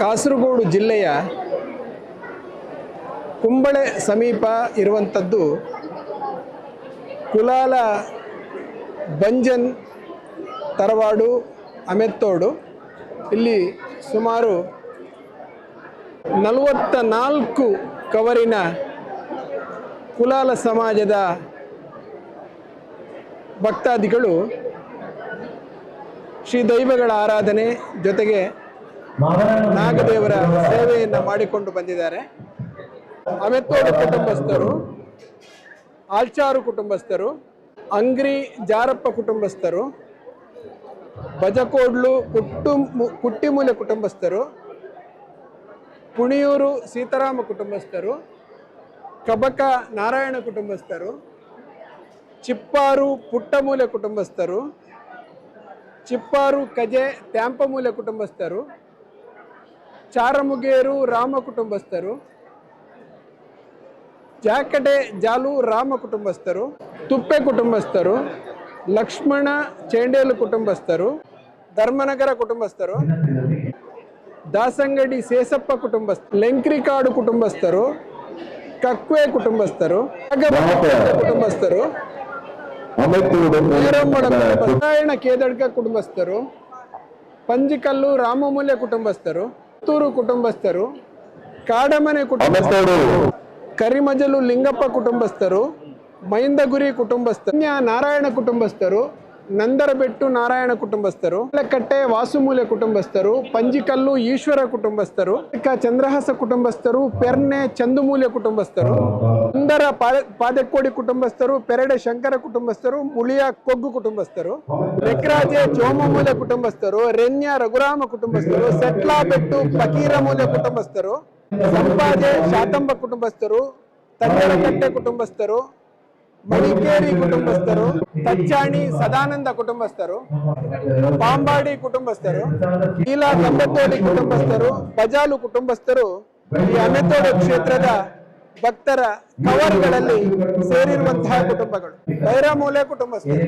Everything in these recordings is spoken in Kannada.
ಕಾಸರಗೋಡು ಜಿಲ್ಲೆಯ ಕುಂಬಳೆ ಸಮೀಪ ಇರುವಂಥದ್ದು ಕುಲಾಲ ಬಂಜನ್ ತರವಾಡು, ಅಮೆತ್ತೋಡು. ಇಲ್ಲಿ ಸುಮಾರು ನಲವತ್ತ ನಾಲ್ಕು ಕವರಿನ ಕುಲಾಲ ಸಮಾಜದ ಭಕ್ತಾದಿಗಳು ಶ್ರೀ ದೈವಗಳ ಆರಾಧನೆ ಜೊತೆಗೆ ನಾಗದೇವರ ಸೇವೆಯನ್ನು ಮಾಡಿಕೊಂಡು ಬಂದಿದ್ದಾರೆ. ಅಮೆತ್ತೋಡು ಕುಟುಂಬಸ್ಥರು ಆಲ್ಚಾರು ಕುಟುಂಬಸ್ಥರು, ಅಂಗ್ರಿ ಜಾರಪ್ಪ ಕುಟುಂಬಸ್ಥರು ಬಜಕೋಡ್ಲು ಕುಟ್ಟು ಕುಟ್ಟಿಮೂಲೆ ಕುಟುಂಬಸ್ಥರು, ಪುಣಿಯೂರು ಸೀತಾರಾಮ ಕುಟುಂಬಸ್ಥರು, ಕಬಕ ನಾರಾಯಣ ಕುಟುಂಬಸ್ಥರು, ಚಿಪ್ಪಾರು ಪುಟ್ಟಮೂಲೆ ಕುಟುಂಬಸ್ಥರು ಚಿಪ್ಪಾರು ಕಜೆ ತ್ಯಾಂಪಮೂಲೆ ಕುಟುಂಬಸ್ಥರು ಚಾರಮುಗೇರು ರಾಮ ಕುಟುಂಬಸ್ಥರು ಜಾಕಟೆ ಜಾಲು ರಾಮ ಕುಟುಂಬಸ್ಥರು ತುಪ್ಪೆ ಕುಟುಂಬಸ್ಥರು ಲಕ್ಷ್ಮಣ ಚೇಂಡೇಲು ಕುಟುಂಬಸ್ಥರು ಧರ್ಮನಗರ ಕುಟುಂಬಸ್ಥರು ದಾಸಂಗಡಿ ಸೇಸಪ್ಪ ಕುಟುಂಬಸ್ಥರು ಲೆಂಕ್ರಿಕಾಡು ಕುಟುಂಬಸ್ಥರು ಕಕ್ವೆ ಕುಟುಂಬಸ್ಥರು ನಾಗಭಕ್ತ ಕುಟುಂಬಸ್ಥರು ವೀರಮ್ಮಡ ನಾರಾಯಣ ಕೇದಡ್ಕ ಕುಟುಂಬಸ್ಥರು ಪಂಜಿಕಲ್ಲು ರಾಮಮೂಲ್ಯ ಕುಟುಂಬಸ್ಥರು ಪುತ್ತೂರು ಕುಟುಂಬಸ್ಥರು ಕಾಡಮನೆ ಕುಟುಂಬಸ್ಥರು ಕರಿಮಜಲು ಲಿಂಗಪ್ಪ ಕುಟುಂಬಸ್ಥರು ಮೈಂದಗುರಿ ಕುಟುಂಬಸ್ಥರು ಅನ್ಯ ನಾರಾಯಣ ಕುಟುಂಬಸ್ಥರು ನಂದರಬೆಟ್ಟು ನಾರಾಯಣ ಕುಟುಂಬಸ್ಥರು ಕಟ್ಟೆ ವಾಸುಮೂಲೆ ಕುಟುಂಬಸ್ಥರು ಪಂಜಿಕಲ್ಲು ಈಶ್ವರ ಕುಟುಂಬಸ್ಥರು ಕ ಚಂದ್ರಹಾಸ ಕುಟುಂಬಸ್ಥರು ಪೆರ್ನೆ ಚಂದುಮೂಲ್ಯ ಕುಟುಂಬಸ್ಥರು ಸುಂದರ ಪಾದ, ಪಾದಕ್ಕೋಡಿ ಕುಟುಂಬಸ್ಥರು, ಪೆರಡೆ ಶಂಕರ ಕುಟುಂಬಸ್ಥರು, ಮುಳಿಯ ಕೊಗ್ಗು ಕುಟುಂಬಸ್ಥರು ಬೆಕ್ರಾಜೆ ಚೋಮಮೂಲೆ ಕುಟುಂಬಸ್ಥರು, ರೆನ್ಯ ರಘುರಾಮ ಕುಟುಂಬಸ್ಥರು ಸೆಟ್ಲಾಬೆಟ್ಟು ಫಕೀರಮೂಲೆ ಕುಟುಂಬಸ್ಥರು, ಸಂಪಾಜೆ ಶಾತಂಬ ಕುಟುಂಬಸ್ಥರು ತಣ್ಣರಕಟ್ಟೆ ಕುಟುಂಬಸ್ಥರು, ಮಡಿಕೇರಿ ಕುಟುಂಬಸ್ಥರು ತಚ್ಚಾಣಿ ಸದಾನಂದ ಕುಟುಂಬಸ್ಥರು, ಪಾಂಬಾಡಿ ಕುಟುಂಬಸ್ಥರು, ಕೀಲಾ ಕಂಬತ್ತೋಡಿ ಕುಟುಂಬಸ್ಥರು, ಬಜಾಲು ಕುಟುಂಬಸ್ಥರು, ಈ ಅಮೆತೋಡು ಕ್ಷೇತ್ರದ ಭಕ್ತರ ಕವರ್ಗಳಲ್ಲಿ ಸೇರಿರುವಂತಹ ಕುಟುಂಬಗಳು. ಬೈರಮೂಲೆ ಕುಟುಂಬಸ್ಥರು.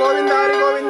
గోవింద హరి గోవింద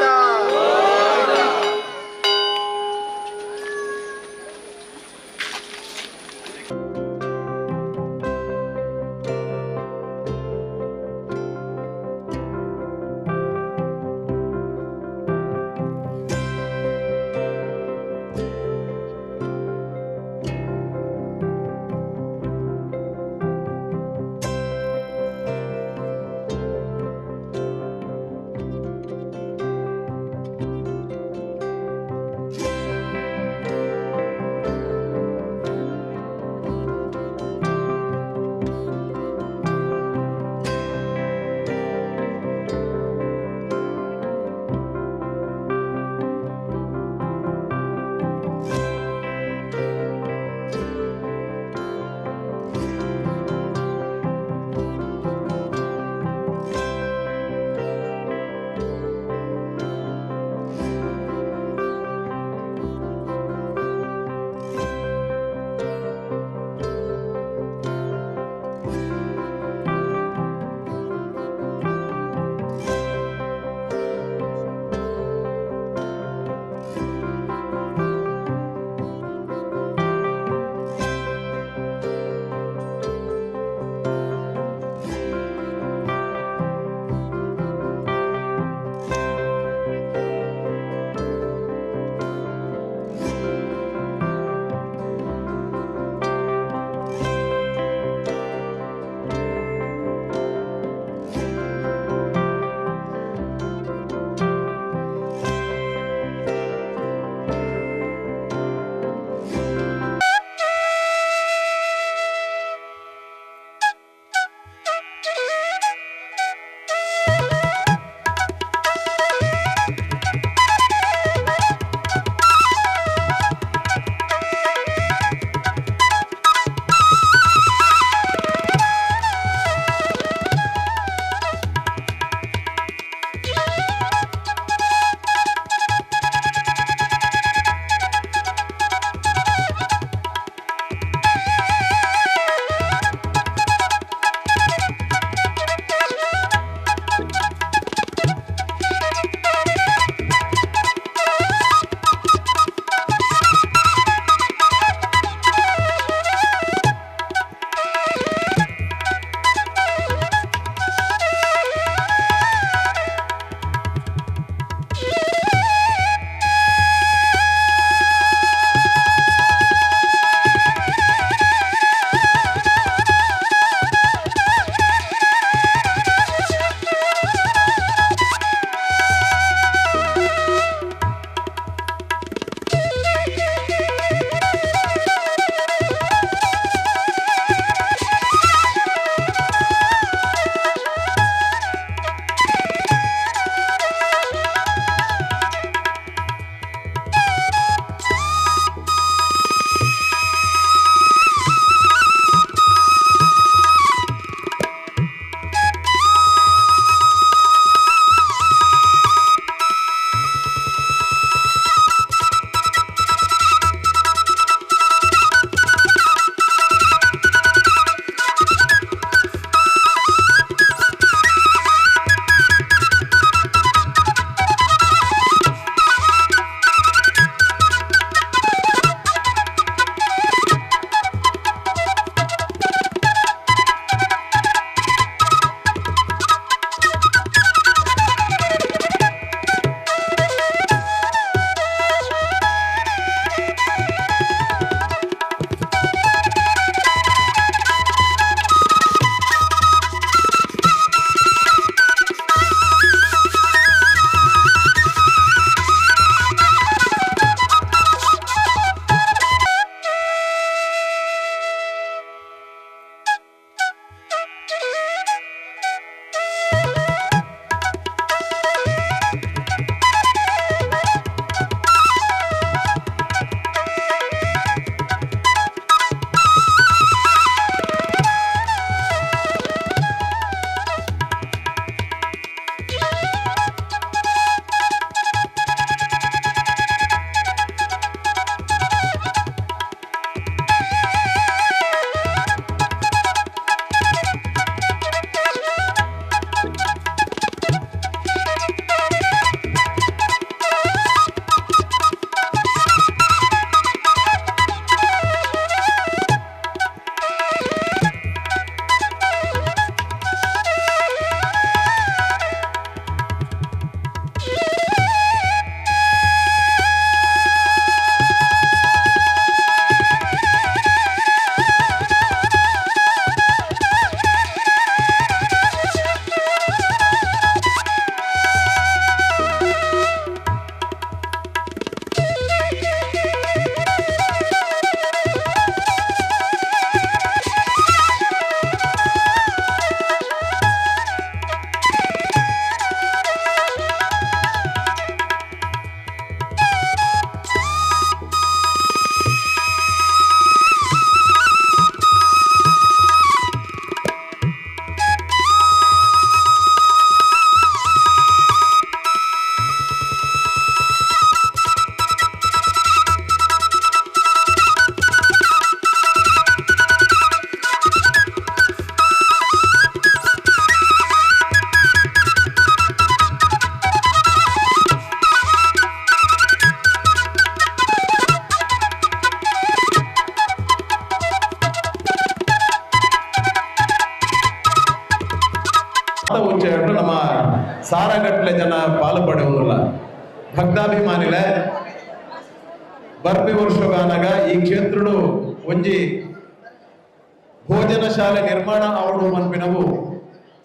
ಶಾಲೆ ನಿರ್ಮಾಣ ಆವಡು ಮನ್ಪಿನವು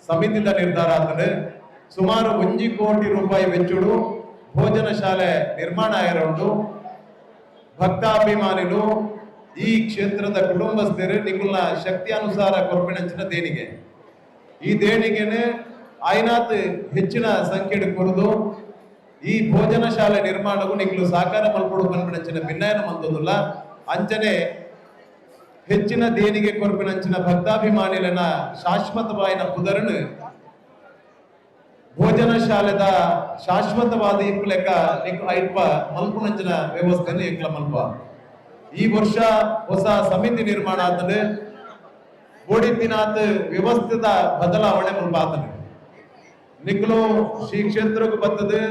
ಸಮಿತಿದ ನಿರ್ಧಾರ ಆತದೆ ಸುಮಾರು ಒಂಜಿ ಕೋಟಿ ರೂಪಾಯಿ ವೆಚ್ಚಡು ಭೋಜನ ಶಾಲೆ ನಿರ್ಮಾಣ ಆಗಿರೋದು ಭಕ್ತಾಭಿಮಾನಿಲು ಈ ಕ್ಷೇತ್ರದ ಕುಟುಂಬಸ್ಥರು ನಿಗುಲ್ನ ಶಕ್ತಿ ಅನುಸಾರ ಕೊರಪಿನಂಚಿನ ದೇಣಿಗೆ. ಈ ದೇಣಿಗೆನೆ ಆಯ್ನಾತ್ ಹೆಚ್ಚಿನ ಸಂಖ್ಯೆ ಕೊರದು ಈ ಭೋಜನ ಶಾಲೆ ನಿರ್ಮಾಣವು ನಿಗ್ಲು ಸಾಕಾರ ಮಲ್ಪಡು ಬಂದ್ಬಿಡಂಚಿನ ಭಿನ್ನಾಯನ ಮಂತದುಲ್ಲ. ಅಂಚನೆ ಹೆಚ್ಚಿನ ದೇಣಿಗೆ ಕೊರಪಿನಂಚಿನ ಭಕ್ತಾಭಿಮಾನಿಲನ ಶಾಶ್ವತವಾಯಿನ ಪುದರನು ಭೋಜನ ಶಾಲೆದ ಶಾಶ್ವತವಾದ ಇಪ್ಪಲೆಕ್ಕ ಲೆಕ್ಕ ಐಪ ಐಲ್ಪ ಮಲ್ಪುನಂಚಿನ ವ್ಯವಸ್ಥೆಯನ್ನು ಇಕ್ಲ ಮಲ್ಪ ಈ ವರ್ಷ ಹೊಸ ಸಮಿತಿ ನಿರ್ಮಾಣ ಆತದೆ ಬೋಡಿತಿನಾತ್ ವ್ಯವಸ್ಥಿತ ಬದಲಾವಣೆ ಮಲ್ಪ ಆತನು ನಿಕ್ಲು ಶ್ರೀ ಕ್ಷೇತ್ರಕ್ಕೆ ಬರ್ತದೆ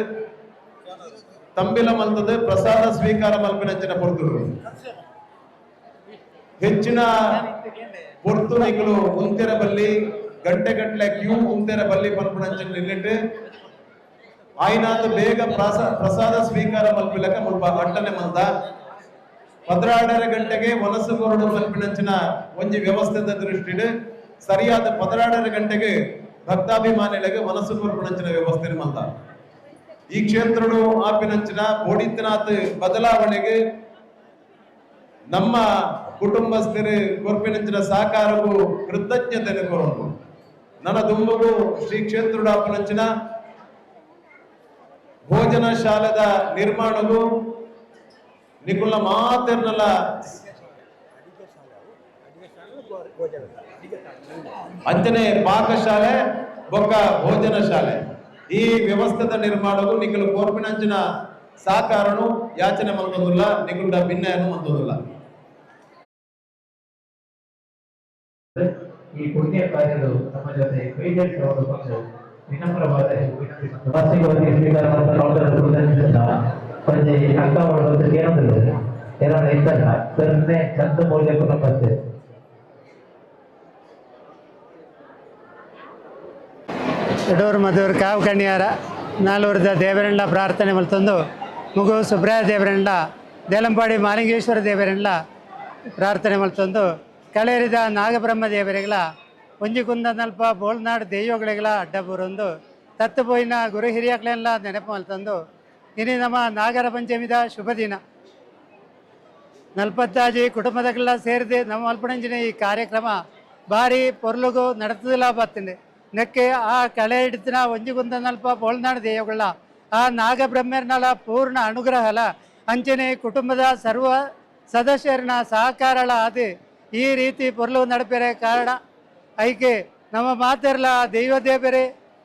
ತಂಬಿಲ ಮಲ್ತದೆ, ಪ್ರಸಾದ ಸ್ವೀಕಾರ ಮಲ್ಪಿನಂಚಿನ ಪೊರ್ತರು ಹೆಚ್ಚಿನ ನಿಕ್ಲು ಉಂತೆರ ಬಲ್ಲಿ ಗಂಟೆ ಗಂಟಲೆ ಕ್ಯೂ ಉಂತೆರ ಬಲ್ಲಿ ನಿಲ್ಲಿಟ್ಟು ಆಯ್ನಾದ ಬೇಗ ಪ್ರಸ, ಪ್ರಸಾದ ಸ್ವೀಕಾರ ಮಲ್ಪಿಲಕ ಮುಲ್ಪ ಅಟ್ಟನೆ ಮಂದ ಪದರಾಡರ ಗಂಟೆಗೆ ವಲಸು ಕೊರಡು ಮಲ್ಪಿನಂಚಿನ ಒಂಜಿ ವ್ಯವಸ್ಥೆದ ದೃಷ್ಟಿಡು, ಸರಿಯಾದ ಪದರಾಡರ ಗಂಟೆಗೆ ಭಕ್ತಾಭಿಮಾನಿಗಳಿಗೆ ವಲಸು ಕೊರಪುಣಂಚಿನ ವ್ಯವಸ್ಥೆ ಮಂದ ಈ ಕ್ಷೇತ್ರಡು ಆಪಿನಂಚಿನ ಬೋಡಿತನಾಥ್ ಬದಲಾವಣೆಗೆ ನಮ್ಮ ಕುಟುಂಬಸ್ಥರು, ಕೊರ್ಪಿನಂಚಿನ ಸಹಕಾರವು ಕೃತಜ್ಞತೆಯನ್ನು ಕೋರೋದು. ನನ್ನ ದುಂಬಗು ಶ್ರೀ ಕ್ಷೇತ್ರಡಾಪನಂಚಿನ ಭೋಜನ ಶಾಲೆದ ನಿರ್ಮಾಣವು ನಿಕುಲ್ನ ಮಾತೆರ್ನಲ್ಲ. ಅಂಚನೆ ಪಾಕಶಾಲೆ, ಬೊಕ್ಕ ಭೋಜನ ಶಾಲೆ. ಈ ವ್ಯವಸ್ಥೆದ ನಿರ್ಮಾಣವು ನಿಖಲು ಕೋರ್ಪಿನಂಚಿನ ಸಾಕಾರನು ಯಾಚನೆ ಮಂತೊಂದುಲ್ಲ ನಿಗುಂಡ ಭಿನ್ನಯನು ಮಂತೊಂದುಲ್ಲ. ಈ ಪುಣ್ಯ ಕಾರ್ಯಗಳು ನಮ್ಮ ಜೊತೆ ಅವರು ಬಂದು ವಿನಮ್ರವಾದ ವಾರ್ಷಿಕವಾಗಿ ಸ್ವೀಕಾರ ಏನಂದ್ರೆ ಇದ್ದಲ್ಲ ಚಂದ ಎಡೂರು ಕಾವು ಕಣ್ಣಿಯಾರ, ನಾಲ್ವರದ ದೇವರೆಂಡ್ಲ ಪ್ರಾರ್ಥನೆ ಮಲ್ತಂದು ಮುಗು ಸುಬ್ರಾಯ ದೇವರೆಂಡ್ಲ ದೇಲಂಪಾಡಿ ಮಾಲಿಂಗೇಶ್ವರ ದೇವರೆಂಡ್ಲ ಪ್ರಾರ್ಥನೆ ಮಲ್ತಂದು ಕಳೆರಿದ ನಾಗಬ್ರಹ್ಮ ದೇವರಿಗಳ ಒಂಜಿ ಕುಂದ ನಲ್ಪ ಬೋಳ್ನಾಡು ದೆಯ್ಯೋಗಳಿಗಳ ಅಡ್ಡಬೂರೊಂದು ತತ್ತು ಪೋಯಿನ ಗುರು ಹಿರಿಯಕ್ಳೆಲ್ಲ ನೆನಪು ಮಲ್ತಂದು, ಇನಿ ನಮ್ಮ ನಾಗರ ಪಂಚಮಿದ ಶುಭ ದಿನ. ನಲ್ಪತ್ತಾಜಿ ಕುಟುಂಬದಗಳೆಲ್ಲ ಸೇರಿದೆ ನಮ್ಮ ಮಲ್ಪಣಂಜಿನ ಈ ಕಾರ್ಯಕ್ರಮ. ಭಾರಿ ಪೊರ್ಲುಗು ನಡೆತದಿಲ್ಲ ಬರ್ತೀನಿ ನೆಕ್ಕೆ ಆ ಕಳೆ ಹಿಡಿತಿನ ಒಂಜಿಗುಂದನಲ್ಪ ಬೋಳ್ನಾಡು ದೇಯಗಳ ಆ ನಾಗಬ್ರಹ್ಮರ್ನಲ ಪೂರ್ಣ ಅನುಗ್ರಹಲ ಅಂಚನೆ ಕುಟುಂಬದ ಸರ್ವ ಸದಸ್ಯರನ್ನ ಸಹಕಾರಳ ಆದಿ ಈ ರೀತಿ ಪೊರ್ಲು ನಡಪೆರೆ ಕಾರಣ. ಐಕೆ ನಮ್ಮ ಮಾತೆರ್ಲ ದೈವ ದೇವರೇ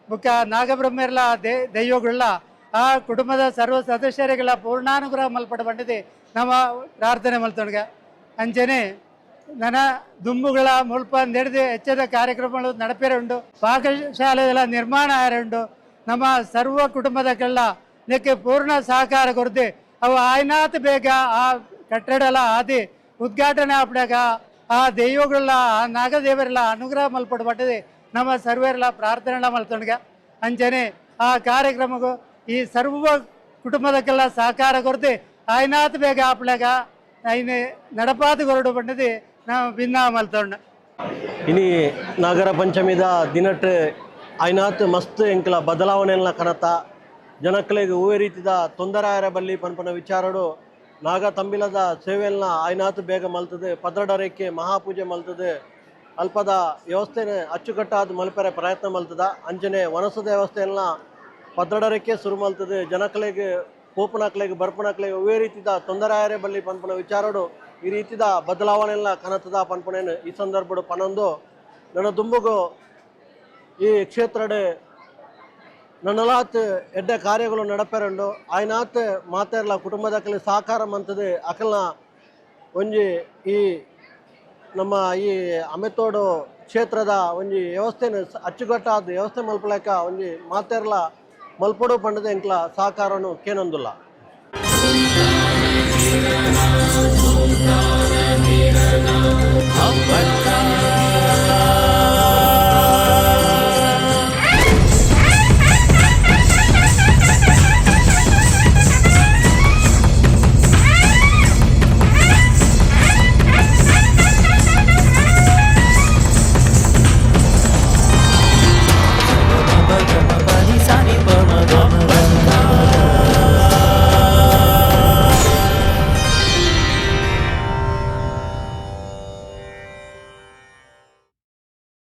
ಬುಕ್ಕ ನಾಗಬ್ರಹ್ಮೆರ್ಲ ದೇ ದೈವಗಳ ಆ ಕುಟುಂಬದ ಸರ್ವ ಸದಸ್ಯರಿಗೆಲ್ಲ ಪೂರ್ಣಾನುಗ್ರಹ ಮಲ್ಪಡ ಬಂದಿದೆ. ನಮ್ಮ ಪ್ರಾರ್ಥನೆ ಮಲ್ತೊಣಗ ಅಂಚನೆ ನನ್ನ ದುಂಬುಗಳ ಮುಲ್ಪ ನಡೆದು ಹೆಚ್ಚದ ಕಾರ್ಯಕ್ರಮಗಳು ನಡಪೇರೆ ಉಂಡು. ಪಾಕಶಾಲೆಗಳ ನಿರ್ಮಾಣ ಉಂಡು. ನಮ್ಮ ಸರ್ವ ಕುಟುಂಬದಕ್ಕೆಲ್ಲ ಇದಕ್ಕೆ ಪೂರ್ಣ ಸಹಕಾರ ಕೊರದೆ. ಅವು ಆಯ್ನಾತ್ ಬೇಗ ಆ ಕಟ್ಟಡಲ ಆದಿ ಉದ್ಘಾಟನೆ ಆಪಡಾಗ ಆ ದೈವಗಳ ನಾಗದೇವರೆಲ್ಲ ಅನುಗ್ರಹ ಮಲ್ಪಡ್ಬಟ್ಟದೆ. ನಮ್ಮ ಸರ್ವೇರ್ಲ ಪ್ರಾರ್ಥನೆ ಮಲ್ತಣ್ಗ ಅಂಚನೆ ಆ ಕಾರ್ಯಕ್ರಮಕ್ಕೂ ಈ ಸರ್ವ ಕುಟುಂಬದಕ್ಕೆಲ್ಲ ಸಹಕಾರ ಕೊರತೆ ಆಯ್ನಾತ್ ಬೇಗ ಆಪ್ಲಾಗ ನಡಪಾತ ಕೊರಡು ಬಂಡದೆ ನಾವು ಭಿನ್ನ ಮಲ್ತಣ್ಣ ಇನಿ ನಾಗರ ಪಂಚಮಿದ ದಿನಟ್ ಐನಾತ್ ಮಸ್ತ್ ಎಂಕ್ಲ ಬದಲಾವಣೆಲ್ಲ ಕನತ ಜನಕ್ಲೆಗ್ ಹೂವೆ ರೀತಿದ ತೊಂದರೆ ಬಲ್ಲಿ ಪನ್ಪನ ವಿಚಾರಡು ನಾಗ ತಂಬಿಲದ ಸೇವೆಲ್ನ ಐನಾತ್ ಬೇಗ ಮಲ್ತದೆ ಪದ್ರಡರೇಕೆ ಮಹಾಪೂಜೆ ಮಲ್ತದೆ. ಅಲ್ಪದ ವ್ಯವಸ್ಥೆನೆ ಅಚ್ಚುಕಟ್ಟಾದ ಮಲ್ಪರೆ ಪ್ರಯತ್ನ ಮಲ್ತದ. ಅಂಜನೆ ವನಸದ ವ್ಯವಸ್ಥೆಯನ್ನ ಪದ್ರಡರಕ್ಕೆ ಶುರು ಮಲ್ತದೆ. ಜನಕ್ಲೆಗ್ ಪೋಪನಕ್ಲೆಗ್ ಬರ್ಪನಕ್ಲೆಗ್ ಹೂವೆ ರೀತಿದ ತೊಂದರೆ ಆಯರೆ ಬಲ್ಲಿ ಪನ್ಪನ ವಿಚಾರಡು, ಈ ರೀತಿದ ಬದಲಾವಣೆಲ್ಲ ಕನತದ ಪನ್ಪನೇನು ಈ ಸಂದರ್ಭಡು ಪನೊಂದು. ನನ್ನ ದುಂಬುಗು ಈ ಕ್ಷೇತ್ರಡೆ ನನ್ನಲಾತ್ ಎಡ್ಡೆ ಕಾರ್ಯಗಳು ನಡಪೆರಂಡು, ಆಯ್ನಾತ್ ಮಾತೆರ್ಲ ಕುಟುಂಬದಕ್ಕಲಿ ಸಹಕಾರ ಮಂತದೆ ಅಕಲ್ನ ಒಂಜಿ ಈ ನಮ್ಮ ಈ ಅಮೆತೋಡು ಕ್ಷೇತ್ರದ ಒಂಜಿ ವ್ಯವಸ್ಥೆನ ಅಚ್ಚುಕಟ್ಟಾದ ವ್ಯವಸ್ಥೆ ಮಲ್ಪಲೇಕ ಒಂಜಿ ಮಾತೆರ್ಲ ಮಲ್ಪಡು ಪಂಡದ ಎಂಕ್ಲ ಸಹಕಾರನು ಕೇನೊಂದುಲ್ಲ.